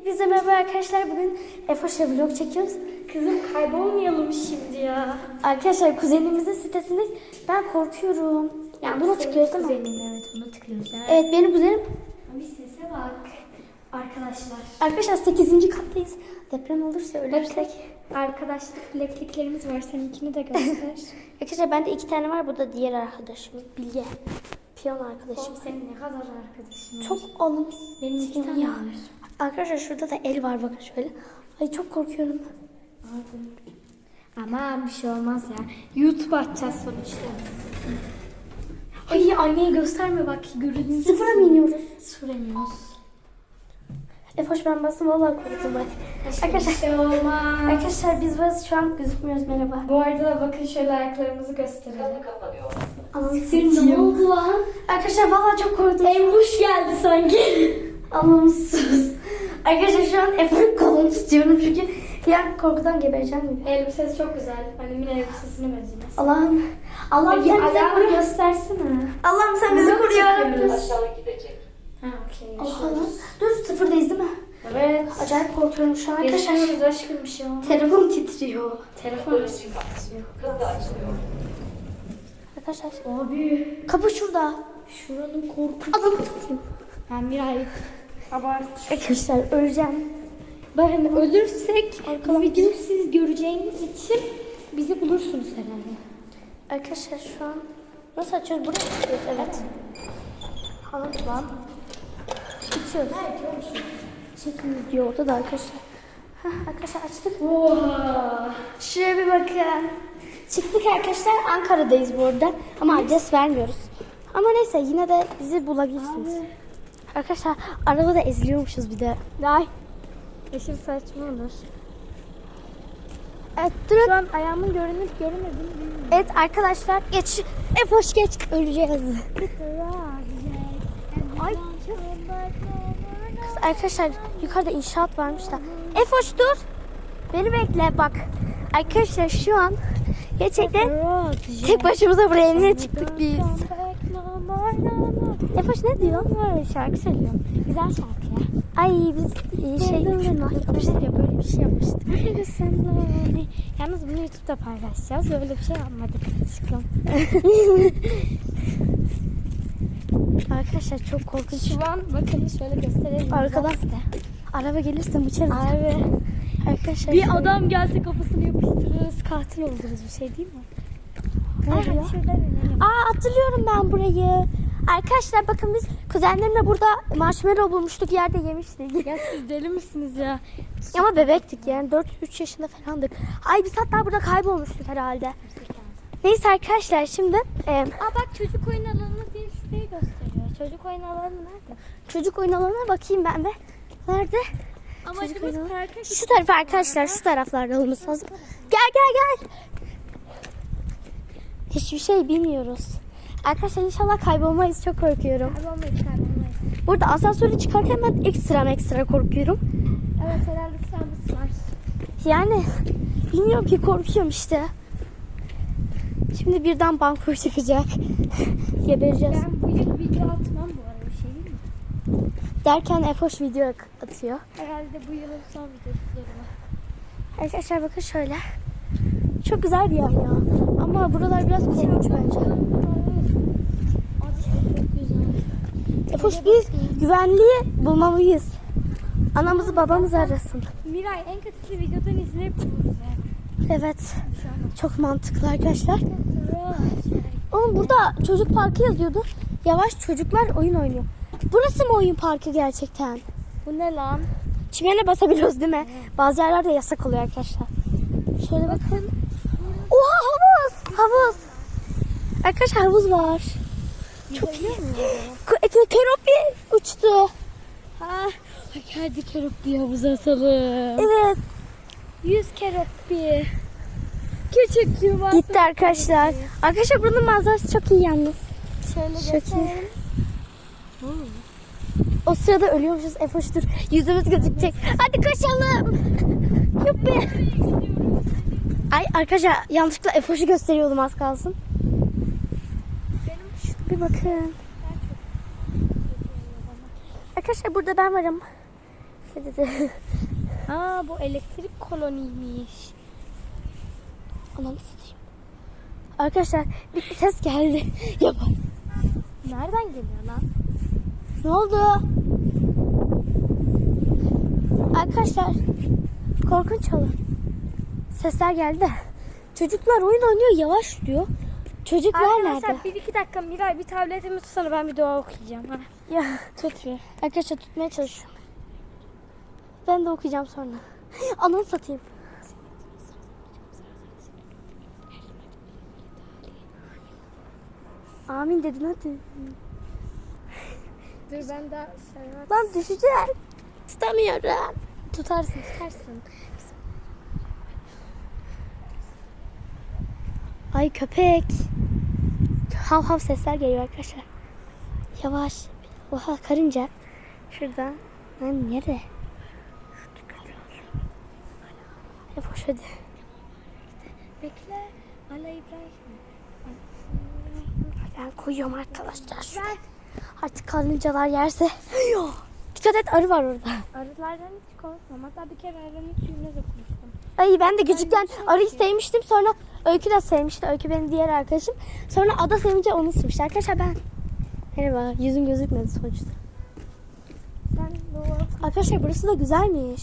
Hepinize merhaba arkadaşlar. Bugün Efoş'la vlog çekiyoruz. Kızım kaybolmayalım şimdi ya. Arkadaşlar kuzenimizin sitesindeyiz. Ben korkuyorum. Yani buna tıklıyoruz değil mi? Kuzenin, evet ona tıklıyoruz. Evet benim kuzenim. Bir sese bak. Arkadaşlar. Arkadaşlar 8. kattayız. Deprem olursa ölürsek. Arkadaşlık bilekliklerimiz var. Seninkini de göster. Arkadaşlar bende iki tane var. Bu da diğer arkadaşım. Bilge. Piyano arkadaşım. Oğlum senin ne kadar arkadaşın. Çok alınız. Benim iki tane ya. var. Arkadaşlar şurada da el var bakın şöyle. Ay çok korkuyorum. Ama bir şey olmaz ya. YouTube açacağız sonuçta. Ay aynayı gösterme bak görünüyor. Sıfıra mı iniyoruz? Süremiyoruz. Efoş ben bastım vallahi korktum bak. Arkadaşlar, şey olmaz. arkadaşlar biz varız şu an gözükmüyoruz merhaba. Bu arada bakın şöyle ayaklarımızı gösterelim. Anam Ne oldu lan? Arkadaşlar vallahi çok korktum. Embuş geldi sanki. Allah'ım sus. Arkadaşlar şu an Efe'nin kolunu tutuyorum çünkü ya korkudan gebereceğim gibi. Elbisesi çok güzel. Annemin elbisesine benziyor. Allah'ım. Allah'ım sen bize koru. göstersene. Allah'ım sen bizi koru yarabbim. Aşağı gidecek. Ha okey. Allah'ım. Dur sıfırdayız değil mi? Evet. Acayip korkuyorum şu an arkadaşlar. Yaşıyoruz aşkım bir şey olmaz. Telefon titriyor. Telefon açıyor. Kapı açılıyor. Arkadaşlar Abi. kapı şurada. Şuranın korkunç. Adamı tutayım. Ben bir ay abart. Arkadaşlar öleceğim. Bakın ölürsek bu videoyu siz göreceğiniz için bizi bulursunuz herhalde. Arkadaşlar şu an nasıl açıyoruz? Buraya açıyoruz? Evet. Hanım lan. Açıyoruz. Çekimiz diyor orada da arkadaşlar. Hah, arkadaşlar açtık. Oha. Şuraya bir bakın. Çıktık arkadaşlar. Ankara'dayız bu arada. Ama adres vermiyoruz. Ama neyse yine de bizi bulabilirsiniz. Arkadaşlar arabada eziliyormuşuz bir de. Ay. Aşırı saçma olur. Evet durun. Şu an ayağımın görünüp görünmediğini bilmiyorum. Evet arkadaşlar geç. Hep hoş geç öleceğiz. Ay. Kız arkadaşlar yukarıda inşaat varmış da. Efoş dur. Beni bekle bak. Arkadaşlar şu an gerçekten tek başımıza buraya niye çıktık biz? Efoş ne diyor? Şarkı söylüyorum. Güzel şarkı ya. Ay biz e, şey şunlar yapmıştık ya böyle bir şey yapmıştık. Yalnız bunu YouTube'da paylaşacağız. Öyle bir şey yapmadık aşkım. Arkadaşlar çok korkunç. Şu an bakın şöyle gösterelim. Arkadan araba gelirse bıçarız. Abi. Arkadaşlar Bir şöyle- adam gelse kafasını yapıştırırız. Katil oluruz bir şey değil mi? Ay. Aa hatırlıyorum ben burayı. Arkadaşlar bakın biz kuzenlerimle burada marshmallow bulmuştuk yerde yemiştik. Ya siz deli misiniz ya? Ama bebektik yani 4-3 yaşında falandık. Ay biz hatta burada kaybolmuştuk herhalde. Neyse arkadaşlar şimdi e, Aa bak çocuk oyun alanı diye şurayı gösteriyor. Çocuk oyun alanı nerede? çocuk oyun alanına bakayım ben de. Nerede? Amacımız parka Şu taraf arkadaşlar şu taraflarda olması lazım. Gel gel gel. Hiçbir şey bilmiyoruz. Arkadaşlar inşallah kaybolmayız çok korkuyorum. Kaybolmayız kaybolmayız. Burada asansörü çıkarken ben ekstra ekstra korkuyorum. Evet herhalde travması var. Yani bilmiyorum ki korkuyorum işte. Şimdi birden banko çıkacak. Gebereceğiz. Ben bu yıl video atmam bu arada bir şey değil mi? Derken Efoş video atıyor. Herhalde bu yılın son videosu Arkadaşlar bakın şöyle. Çok güzel bir yer ya. Ama buralar biraz korkunç bence. Efoş biz güvenliği bulmalıyız. Anamızı babamızı arasın. Miray en kötüsü videodan izleyip buluruz. Evet. Çok mantıklı arkadaşlar. Oğlum burada çocuk parkı yazıyordu. Yavaş çocuklar oyun oynuyor. Burası mı oyun parkı gerçekten? Bu ne lan? Çimene basabiliyoruz değil mi? Bazı yerlerde yasak oluyor arkadaşlar. Şöyle bakın. Oha havuz! Havuz! Arkadaşlar havuz var. Çok iyi k- Keropi uçtu. Ha, hadi keroppi havuza asalım. Evet. 100 keroppi. Küçük yuva. Gitti arkadaşlar. Arkadaşlar buranın manzarası çok iyi yalnız. Şöyle Çok iyi. O sırada ölüyormuşuz. Efoş dur. Yüzümüz gözükecek. Hadi koşalım. Yuppi. Ay arkadaşlar yanlışlıkla Efoş'u gösteriyordum az kalsın. Şu- Bir bakın. Arkadaşlar burada ben varım. Aa bu elektrik koloniymiş. Ananı satayım. Arkadaşlar bir ses geldi. Yapar. Nereden geliyor lan? Ne oldu? Arkadaşlar korkunç olun. Sesler geldi. Çocuklar oyun oynuyor yavaş diyor. Çocuklar Arkadaşlar nerede? bir iki dakika Miray bir tabletimi tutsana ben bir dua okuyacağım. Ha. Ya Tut bir. arkadaşlar tutmaya çalışıyorum. Ben de okuyacağım sonra. Ananı satayım. Amin dedin hadi. Dur ben de Serhat. Lan düşeceğim. Tutamıyorum. Tutarsın tutarsın. Ay köpek. Hav hav sesler geliyor arkadaşlar. Yavaş. Oha karınca. Şurada. Lan nerede? Hep hoş hadi. Bekle. Ala İbrahim. Ben koyuyorum arkadaşlar. şuraya. Artık karıncalar yerse. Dikkat et arı var orada. Arılardan hiç korkmam. Hatta bir kere arının tüyüne dokunmuştum. Ay ben de küçükken arıyı sevmiştim. Sonra Öykü de sevmişti. Öykü benim diğer arkadaşım. Sonra Ada sevince onu sevmişti. Arkadaşlar ben Merhaba. Yüzüm gözükmedi sonuçta. Sen dua Arkadaşlar burası da güzelmiş.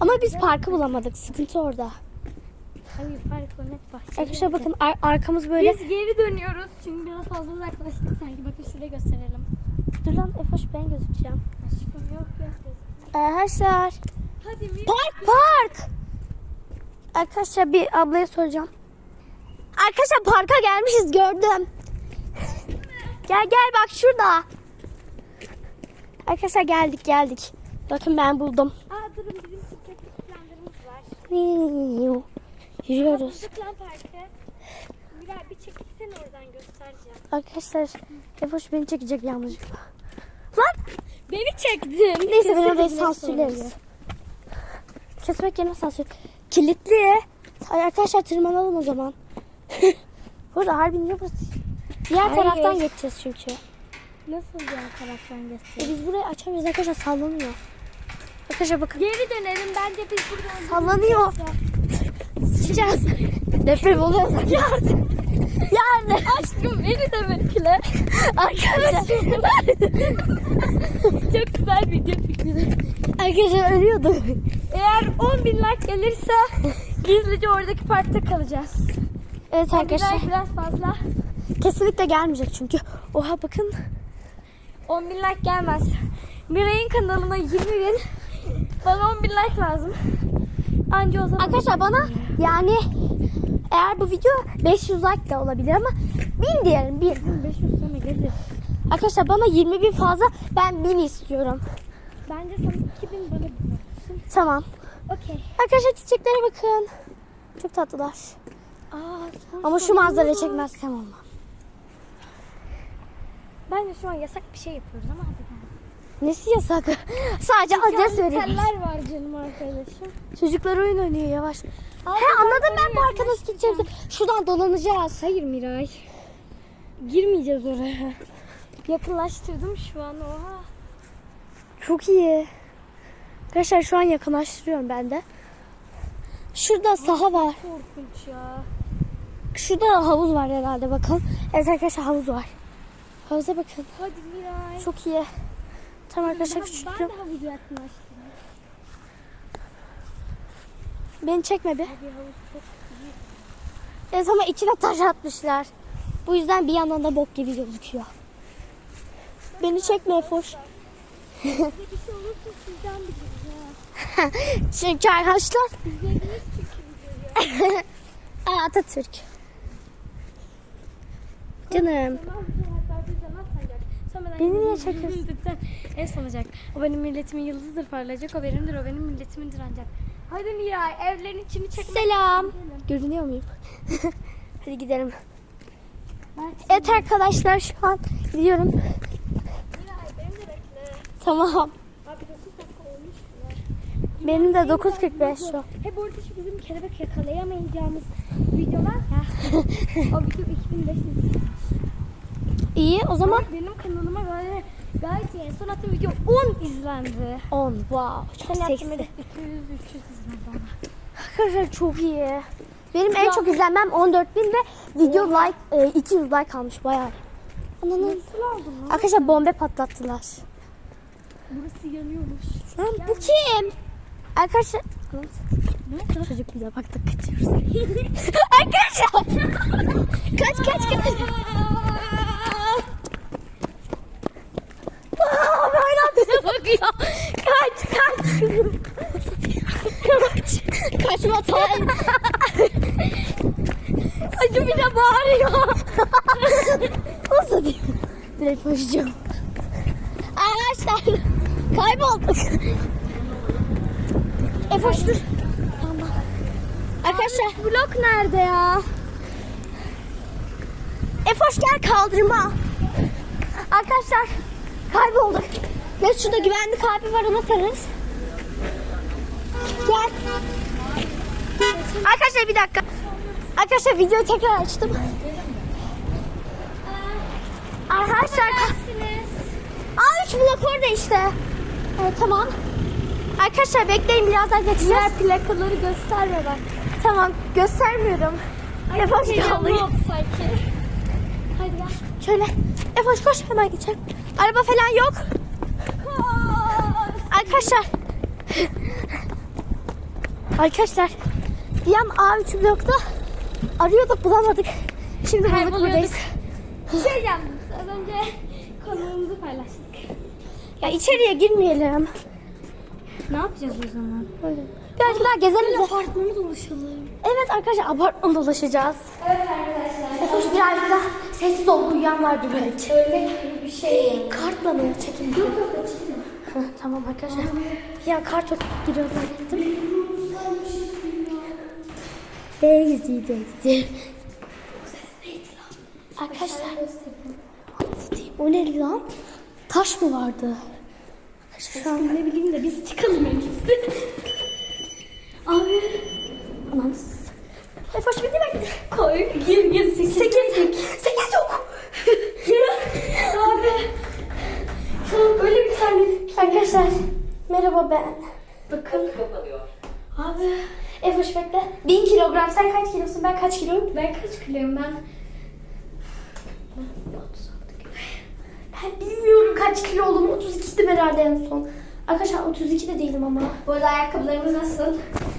Ama biz parkı bulamadık. Sıkıntı orada. Hayır farklı net bahçe. Arkadaşlar bakın ar- arkamız böyle. Biz geri dönüyoruz. Çünkü biraz fazla uzaklaştık sanki. Bakın şuraya gösterelim. Dur lan Efoş ben gözükeceğim. Aşkım yok yok. Arkadaşlar. Hadi mi? Park park. Arkadaşlar bir ablaya soracağım. Arkadaşlar parka gelmişiz gördüm. Gel gel bak şurada. Arkadaşlar geldik geldik. Bakın ben buldum. Aa durun bizim planlarımız var. Yürüyoruz. Zıplan parkı. Miray bir çekilsene oradan göstereceğim. Arkadaşlar Efoş beni çekecek yanlışlıkla. Lan Beni çektin. Neyse ben orayı sansürleriz. Kesmek yerine sansür. Kilitli. Arkadaşlar tırmanalım o zaman. Burada harbi niye burası? Diğer Hayır. taraftan geçeceğiz çünkü. Nasıl diğer taraftan E göstereyim? biz burayı açamıyoruz arkadaşlar sallanıyor. Arkadaşlar bakın Geri dönelim. Bence biz buradan sallanıyor. Sıçacağız. Deprem oluyor. Yardım. Yardım. Aşkım beni de bekle. Arkadaşlar. Çok güzel video fikri. arkadaşlar ölüyordu. Eğer 10 bin like gelirse gizlice oradaki parkta kalacağız. Evet Arkadaşlar arkadaşlar. biraz fazla. Kesinlikle gelmeyecek çünkü. Oha bakın. 10 bin like gelmez. Miray'ın kanalına 20 bin. Bana 10 bin like lazım. Anca o zaman. Arkadaşlar bana yani eğer bu video 500 like de olabilir ama 1000 diyelim 1000. 500 sana gelir. Arkadaşlar bana 20 bin fazla ben 1000 istiyorum. Bence sana 2000 böyle bir Tamam. Okey. Arkadaşlar çiçeklere bakın. Çok tatlılar. Aa, Ama şu manzarayı çekmezsem olmaz. Bence şu an yasak bir şey yapıyoruz ama hadi. Nesi yasak? Sadece adres veriyoruz. Teller var canım arkadaşım. Çocuklar oyun oynuyor yavaş. He Abi, anladım ben oraya parka nasıl gideceğimizi. Şuradan dolanacağız. Hayır Miray. Girmeyeceğiz oraya. Yakınlaştırdım şu an oha. Çok iyi. Arkadaşlar şu an yakınlaştırıyorum ben de. Şurada saha var. Korkunç ya. Şurada havuz var herhalde bakın. Evet arkadaşlar havuz var. Havuza bakın. Hadi Miray. Çok iyi. Tamam arkadaşlar küçülttüm. Beni çekme iyi. Evet ama içine taş atmışlar. Bu yüzden bir yandan da bok gibi gözüküyor. Beni çekme Efoş. Şey biliriz ha. Çünkü arkadaşlar Atatürk. Canım. Tamam bu hatta bir zaman sayacak. Sonra ben Beni niye çekiyorsun? yıldızım dedikten en son olacak. O benim milletimin yıldızıdır parlayacak. O benimdir. O benim milletimindir ancak. Hadi Miray evlerin içini çekmek Selam. Görünüyor muyum? Hadi gidelim. Evet arkadaşlar şu an gidiyorum. Tamam. Abi 9 dakika olmuş bile. Benim de 9.45 şu. He bu arada şu bizim kelebek yakalayamayacağımız videolar o video 2500. İyi o zaman Benim kanalıma böyle Gayet iyi. En son attığım video 10 izlendi. 10 wow çok Sen seksi. video 200-300 izlendi ama. Arkadaşlar çok iyi. Benim en çok izlenmem 14 bin ve video like e, 200 like almış bayağı. Ananın. Nasıl aldın lan? Arkadaşlar bombe patlattılar. Burası yanıyormuş. Lan bu kim? Arkadaşlar Ne? çocuk bize baktı kaçıyoruz. Arkadaşlar kaç kaç kaç. Aa, Hala bakıyor. Kaç kaç. kaç. Kaçma time. Acı bir de bağırıyor. Nasıl diyeyim? Direkt koşacağım. Arkadaşlar kaybolduk. Efoş dur. Arkadaşlar blok nerede ya? Efoş gel kaldırma. Arkadaşlar kaybolduk. Ve şurada güvenlik abi var ona sararız. Gel. Arkadaşlar bir dakika. Arkadaşlar videoyu tekrar açtım. Arkadaşlar Aa 3 blok orada işte. Evet, tamam. Arkadaşlar bekleyin birazdan geçeceğiz. Diğer plakaları gösterme bak. Tamam göstermiyorum. Efoş oldu sanki. Hadi gel. Şöyle. Efoş koş hemen geçelim. Araba falan yok. Arkadaşlar. Arkadaşlar. Bir an A3 blokta arıyorduk bulamadık. Şimdi bulduk buradayız. Şey diyeceğim. Az önce konumuzu paylaştık. Ya içeriye girmeyelim. Ne yapacağız o zaman? Birazcık daha gezelim. de- Apartmanı dolaşalım. Evet arkadaşlar apartman dolaşacağız. Evet arkadaşlar. Birazcık daha sessiz ol uyuyan vardı belki. Öyle bir şey. Kartla mı çekin? Yok yok açayım. Tamam arkadaşlar. Ya kart çok giriyor zannettim. Daisy Daisy. Arkadaşlar. O ne lan? Taş mı vardı? Şu an Ne bileyim de biz çıkalım en iyisi. Abi. Anam. Efoş beni bekle. Koy. Gir gir. Sekiz. Sekiz. Sekiz yok. Abi. Şu öyle bir tane. Arkadaşlar. Merhaba ben. Bakın. Kapanıyor. Abi. Efoş bekle. Bin kilogram. Sen kaç kilosun? Ben kaç kiloyum? Ben kaç kiloyum ben? Ben bilmiyorum kaç kilo oldum. 32'dim herhalde en son. Arkadaşlar 32 de değilim ama. Bu arada ayakkabılarımız nasıl?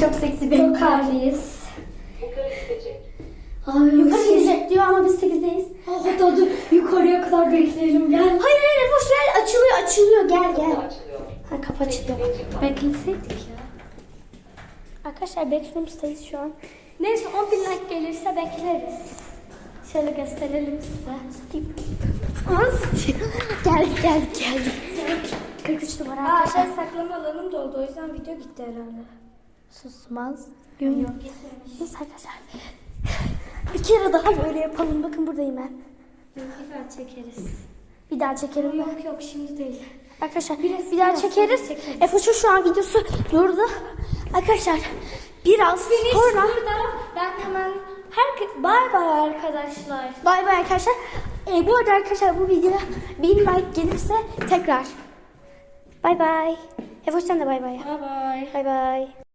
Çok seksi Çok harlıyız. Yukarı gidecek. Abi yukarı gidecek diyor ama biz 8'deyiz. Hatta dur yukarıya kadar bekleyelim gel. Hayır hayır Efoş gel. Açılıyor açılıyor. Gel gel. açılıyor. Ha kapı açılıyor. Bekleseydik ya. Arkadaşlar backroom'dayız şu an. Neyse 10 bin like gelirse bekleriz. Şöyle gösterelim size. geldik geldik geldik. 43 numara Aa arkadaşlar. şey saklama alanım doldu o yüzden video gitti herhalde. Susmaz. Gün yok. Neyse arkadaşlar. Bir kere daha böyle yapalım. Bakın buradayım ben. Bir daha çekeriz. Bir daha çekelim mi? Yok yok şimdi değil. Arkadaşlar Biraz- bir daha biraz çekeriz. çekeriz. Efoş'un şu an videosu durdu. Arkadaşlar biraz sonra Burada ben hemen herkes bay bay arkadaşlar. bay bay arkadaşlar. Ee, bu arada arkadaşlar bu videoya 1000 like gelirse tekrar. Bay bay. Efoş sen de bay bay. Bay bay. Bay bay.